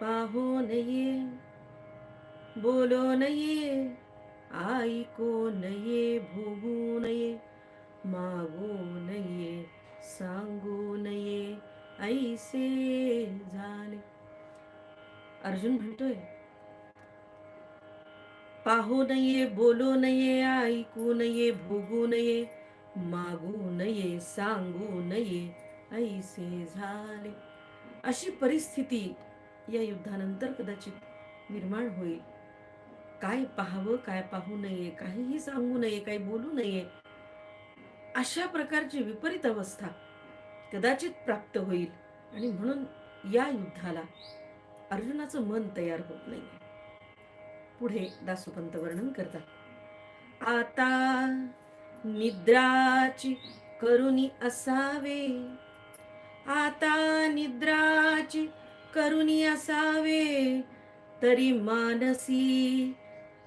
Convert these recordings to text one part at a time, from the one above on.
पाहो नये बोलो नये ऐको नये भोगू नये मागू नये सांगू नये ऐसे झाले. अर्जुन म्हणतोय पाहू नये बोलू नये ऐकू नये भोगू नये मागू नये सांगू नये ऐसे झाले. अशी परिस्थिती या युद्धानंतर कदाचित निर्माण होईल. काय पाहावं काय पाहू नये काहीही सांगू नये काही बोलू नये अशा प्रकारची विपरीत अवस्था कदाचित प्राप्त होईल. आणि म्हणून या युद्धाला अर्जुनाचं मन तयार होत नाही पुढे दासोपंत वर्णन करतात. आता निद्राची करुणी असावे. आता निद्राची करुणी असावे तरी मानसी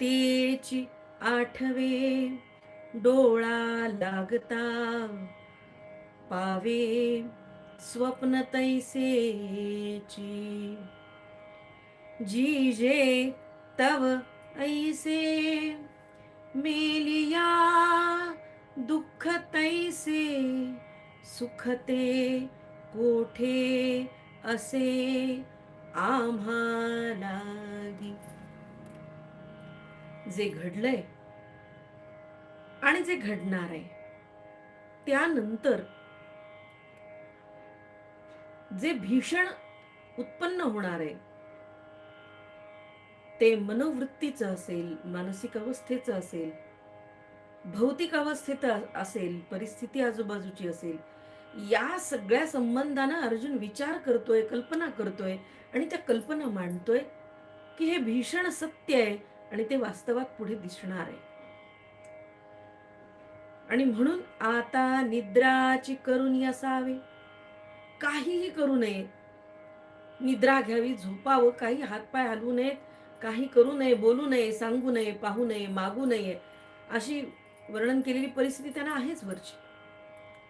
तेची आठवे. डोळा लागता पावे स्वप्न तैसेची. जी जे तव ऐसे मेलिया दुःख तैसे सुखते कोठे? असे आम्हालागी जे घडलंय आणि जे घडणार आहे त्यानंतर जे भीषण उत्पन्न होणार आहे ते मनोवृत्तीचं असेल मानसिक अवस्थेचं असेल भौतिक अवस्थेत असेल परिस्थिती आजूबाजूची असेल या सगळ्या संबंधानं अर्जुन विचार करतोय कल्पना करतोय आणि त्या कल्पना मांडतोय की हे भीषण सत्य आहे आणि ते वास्तवात पुढे दिसणार आहे. आणि म्हणून आता निद्राची करून असावे काहीही करू नये. निद्रा घ्यावी झोपावं काही हातपाय हलवू नयेत काही करू नये बोलू नये सांगू नये पाहू नये मागू नये अशी वर्णन केलेली परिस्थिती त्यांना आहेच वरची.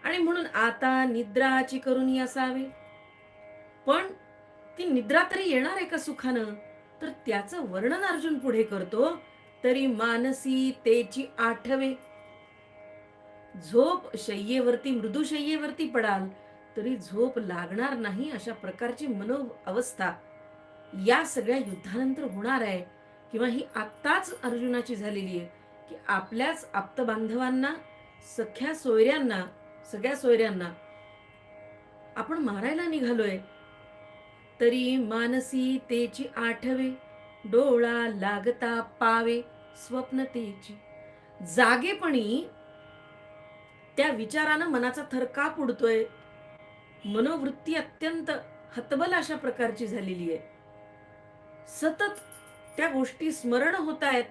आणि म्हणून आता निद्राची करून असावे. पण ती निद्रा तरी येणार आहे का सुखानं? तर त्याचं वर्णन अर्जुन पुढे करतो. तरी मानसी तेची आठवे. झोप शय्येवरती मृदू शय्येवरती पडाल तरी झोप लागणार नाही अशा प्रकारची मनो अवस्था या सगळ्या युद्धानंतर होणार आहे. किंवा ही आत्ताच अर्जुनाची झालेली आहे की आपल्याच आप्त बांधवांना सख्या सोयऱ्यांना सगळ्या सोयऱ्यांना. आपण मारायला निघालोय. तरी मानसी तेची आठवे डोळा लागता पावे स्वप्न तेची. जागेपणी त्या विचारानं मनाचा थरकाप उडतोय. मनोवृत्ती अत्यंत हतबल अशा प्रकारची झालेली आहे. सतत त्या गोष्टी स्मरण होत आहेत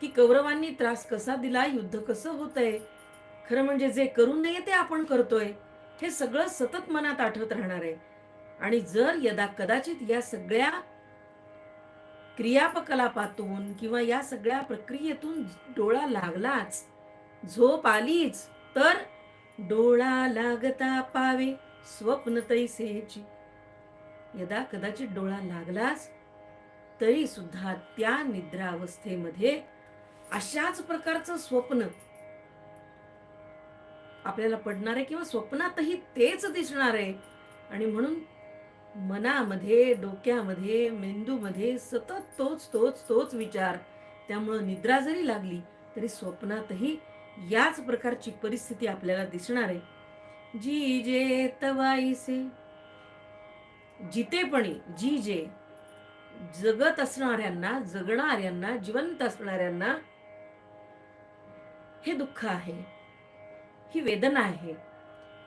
की कौरवांनी त्रास कसा दिला युद्ध कसं होत आहे खरं म्हणजे जे करू नये ते आपण करतोय हे सगळं सतत मनात आठवत राहणार आहे. आणि जर यदा कदाचित या सगळ्या क्रियापकलापातून किंवा या सगळ्या प्रक्रियेतून डोळा लागलाच झोप आलीच तर डोळा लागता पावे स्वप्न तैसेची यदा कदाचित डोळा लागलाच तरी सुद्धा त्या निद्रावस्थेमध्ये अशाच प्रकारचं स्वप्न आपल्याला पडणार आहे किंवा स्वप्नातही तेच दिसणार आहे. आणि म्हणून मनामध्ये डोक्यामध्ये मेंदूमध्ये सतत तोच तोच तोच विचार. त्यामुळं निद्रा जरी लागली तरी स्वप्नातही याच प्रकारची परिस्थिती आपल्याला दिसणार आहे. जी जे तवाईसे जितेपणी जी जे जगत असणाऱ्यांना जगणाऱ्यांना जिवंत असणाऱ्यांना हे दुःख आहे. ही वेदना आहे.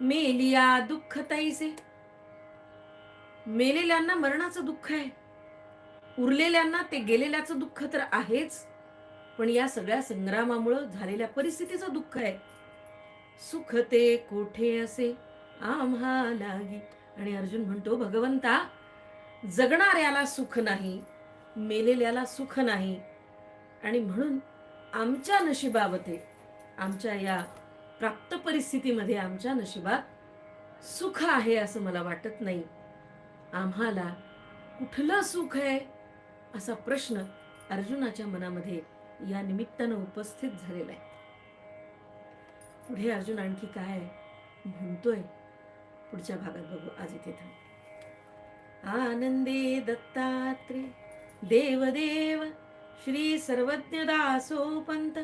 मेलिया दुःख तैसे मेलेल्यांना मरणाचं दुःख आहे. उरलेल्यांना ते गेलेल्याचं दुःख तर आहेच पण या सगळ्या संग्रामामुळं झालेल्या परिस्थितीचं दुःख आहे. सुख ते कोठे असे? आम्हा लागी. आणि अर्जुन म्हणतो भगवंता जगणाऱ्याला सुख नाही मेलेल्याला सुख नाही. आणि म्हणून आमच्या नशिबावते आमच्या या प्राप्त परिस्थितीमध्ये आमच्या नशिबात सुख आहे असं मला वाटत नाही. आम्हाला कुठलं सुख आहे? असा प्रश्न अर्जुनाच्या मनामध्ये या निमित्तानं उपस्थित झालेला आहे. पुढे अर्जुन आणखी काय म्हणतोय? पुढच्या भागात बघू. आज इथे आनंदे दत्तात्रे देवदेव श्री सर्वज्ञ दासोपंत पंत